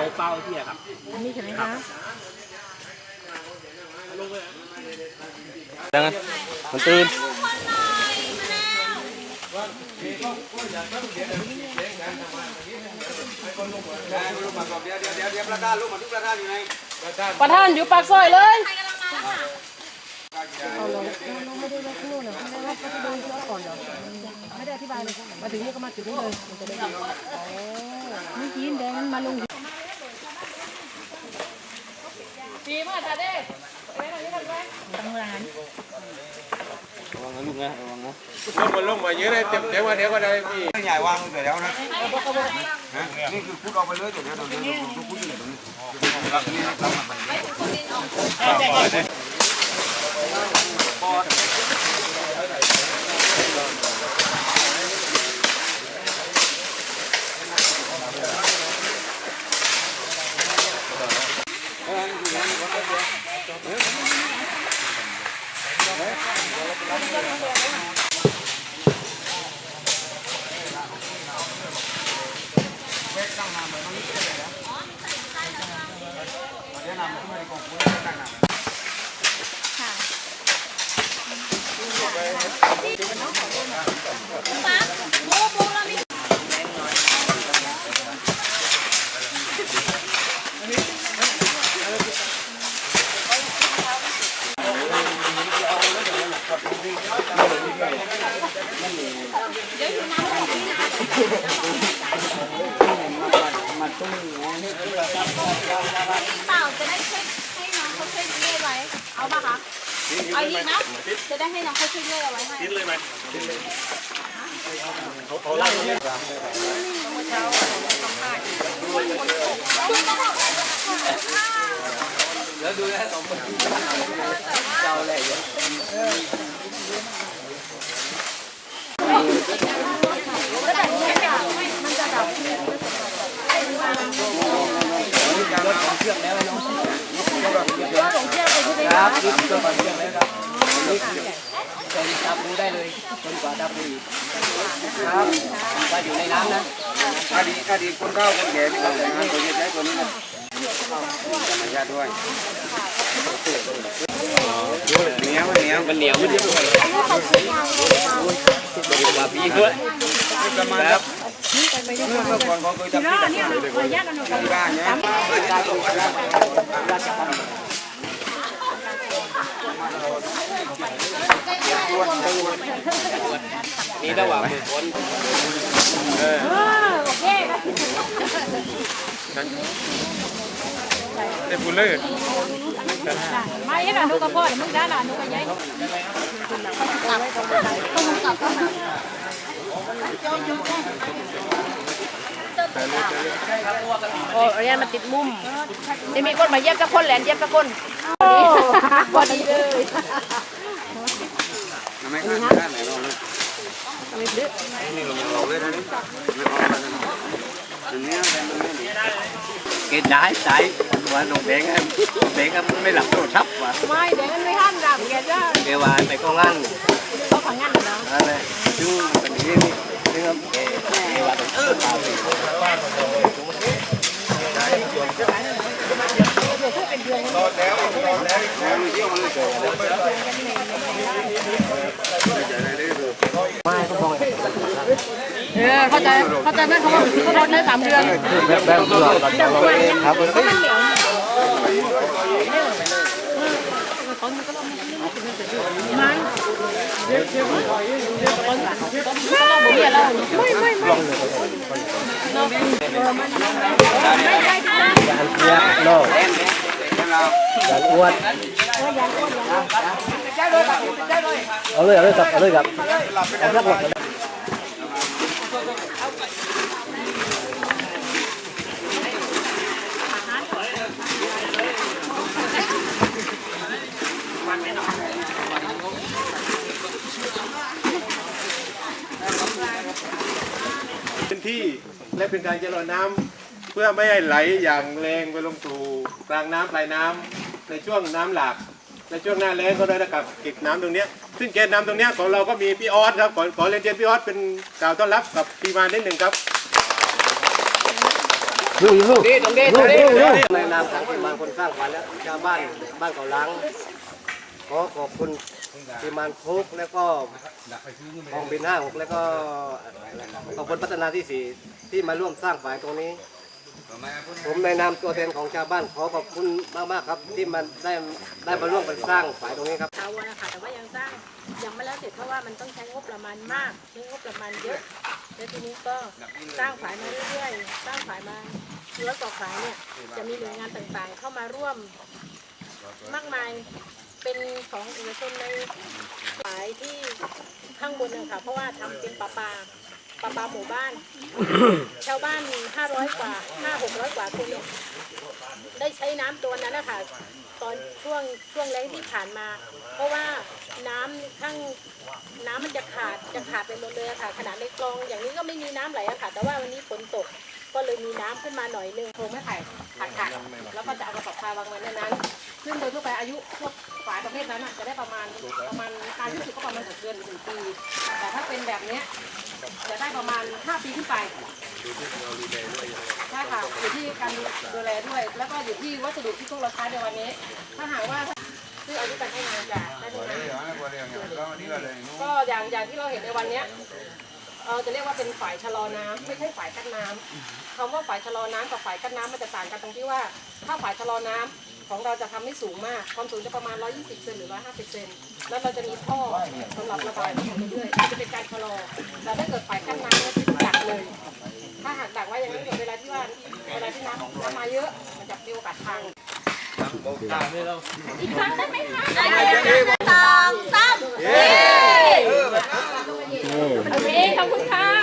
เอาเป้าที่อะครับ อันนี้ใช่ไหมคะดังนั้นมันตื่นประธานอยู่ปากซอยเลยไม่ได้อธิบายเลยมาถึงนี่ก็มาถึงนี่เลยมันจะได้ยินไม่ยินแดงมาลง ปีมาจ้าเด้ไปไหนกันไปทำงานระวังนะลูกนะระวังนะลงมาลงมาเยอะเลยเต็มเดี๋ยวมาเดี๋ยวก็ได้พี่ใหญ่วางไปแล้วนะนี่คือพูดเอาไปเลยเดี๋ยวเดี๋ยวเดี๋ยวเดี๋ยวพูดอยู่ตรงนี้ครับนี่ครับมั น เปล่าจะได้ช่วยให้น้องเขาช่วยเลื่อยไว้ เอาปะคะเอาอีกนะจะได้ให้น้องเขาช่วยเลื่อยเอาไว้ให้แล้วดูนะสองคนเจ้าอะไรอย่าง ครับยึดตัวก่อนเชือกแล้วครับนี่เป็นจับดูได้เลย จนกว่าจะปูอีกครับว่าอยู่ในน้ำนะอดีตอดีคนเข้าคนแก่ที่เราแต่งงานตัวนี้ใช้ตัวนี้นะธรรมชาติด้วยเหนียวเหนียวมันเหนียวมันเยอะเลยมาปีด้วยประมาณครับเมื่อก่อนเขาเคยจับที่แบบนี้ที่บ้านเนี่ย นี่ระหว่างมือคนได้พูดเลยไม่ให้หลานดูกระเพาะมึงได้หลานดูกระยัยโอ้ยมันติดมุมจะมีคนมาเย็บสักคนแหลนเย็บสักคนพอดีเลย ไมข้างด้านไหนเราเลยนี่เราเลยนะนี่ไม่ออกแล้วนะอันนี้เป็นตรงนี้กณฑ์ได้ใจว่าน้องแบงค์แบเบงค์ไม่หลับโทรศัพท์ว่ะไม่เดี๋ยวมันไม่ห้ามดับแกจะแกว่าไปก็งานเขาขังงานเหรออะไรซึ่งเป็นที่นี่ซึ่งแกแกว่าเป็นคนพ เออเข้าใจเข้าใจไหมเขาว่าเขาทนได้สามเดือนแบบแบบเบื่อครับผมเนี่ยแล้วไม่ไม่ไม่เนี่ยโลกยานอ้วนเอาเลยเอาเลยครับเอาเลยครับเอาสักหลัก เป็นที่ และเป็นการเจริญน้ำเพื่อไม่ให้ไหลอย่างแรงไปลงสู่กลางน้ำปลายน้ำในช่วงน้ำหลากในช่วงหน้าแล้งก็ได้กับเก็บน้ำตรงนี้ซึ่งเกณฑ์น้ำตรงนี้ของเราก็มีพี่ออสครับขอขอเรียนเชิญพี่ออสเป็นกล่าวต้อนรับกับทีมงานนิดหนึ่งครับนี่ตรงนี้ตรงนี้ในนามของทีมงานคนสร้างฝันและชาวบ้านบ้านเก่าล้างขอขอบคุณ ทีมานคุกแล้วก็กองบินห้าหกแล้วก็ขอบคุณพัฒนาที่สี่ที่มาร่วมสร้างฝ่ายตรงนี้ ผมในนามตัวแทนของชาวบ้านขอขอบคุณมากๆครับ ที่มันได้ได้มาร่วมกันสร้างฝ่ายตรงนี้ครับถาวรนะคะแต่ว่ายังสร้างยังไม่แล้วเสร็จเพราะว่ามันต้องใช้งบประมาณมากใช้งบประมาณเยอะแล้วทีนี้ก็สร้างฝ่ายมาเรื่อยๆสร้างฝ่ายมาแล้วต่อฝ่ายเนี่ยจะมีหน่วยงานต่างๆ เข้ามาร่วมมากมาย เป็นของเอกชนในฝ่ายที่ข้างบนนะคะเพราะว่าทำเป็นปลาปลาปลาปลาหมู่บ้าน ชาวบ้าน500กว่า5 600กว่าคนเนี่ยได้ใช้น้ำตัวนั้นนะคะตอนช่วงช่วงแรงที่ผ่านมา เพราะว่าน้ำข้างน้ำมันจะขาดจะขาดไปหมดเลยอะค่ะขนาดในคลองอย่างนี้ก็ไม่มีน้ำไหลอะค่ะ แต่ว่าวันนี้ฝนตกก็เลยมีน้ำขึ้นมาหน่อยนึงโครงไม้ไผ่หักหักแล้วก็จะเอากระสอบทรายวางไว้ในนั้น ซึ่งโดยทั่วไปอายุพวกฝายประเภทนั้นอะจะได้ประมาณประมาณการที่สุดก็ประมาณหกเดือนหรือหนึ่งปี แต่ถ้าเป็นแบบเนี้ยจะได้ประมาณห้าปีขึ้นไปใช่ค่ะอยู่ที่การดูแลด้วย แล้วก็อยู่ที่วัสดุที่พวกเราใช้ในวันนี้ ถ้าหากว่าซื้ออายุการให้งานจะได้ตรงนั้นก็อย่างอย่างที่เราเห็นในวันนี้เราจะเรียกว่าเป็นฝ่ายชะลอน้ำไม่ใช่ฝ่ายกั้นน้ำคำว่าฝ่ายชะลอน้ำกับฝ่ายกั้นน้ำมันจะต่างกันตรงที่ว่าถ้าฝ่ายชะลอน้ำ ของเราจะทำไม่สูงมาก ความสูงจะประมาณ 120 เซนหรือ 150 เซน แล้วเราจะมีท่อสำหรับระบายน้ำไปเรื่อยๆจะเป็นการชะลอแต่ถ้าเกิดฝ่ายกั้นน้ำเนี่ยจะดักเลย ถ้าหากดักไว้อย่างนี้นเวลาที่ว่าเวลาที่น้ำน้ำมาเยอะ มันจะมีโอกาสพังอีกครั้งได้ไหมคะได้สองสามเย้โอเคขอบคุณค่ะ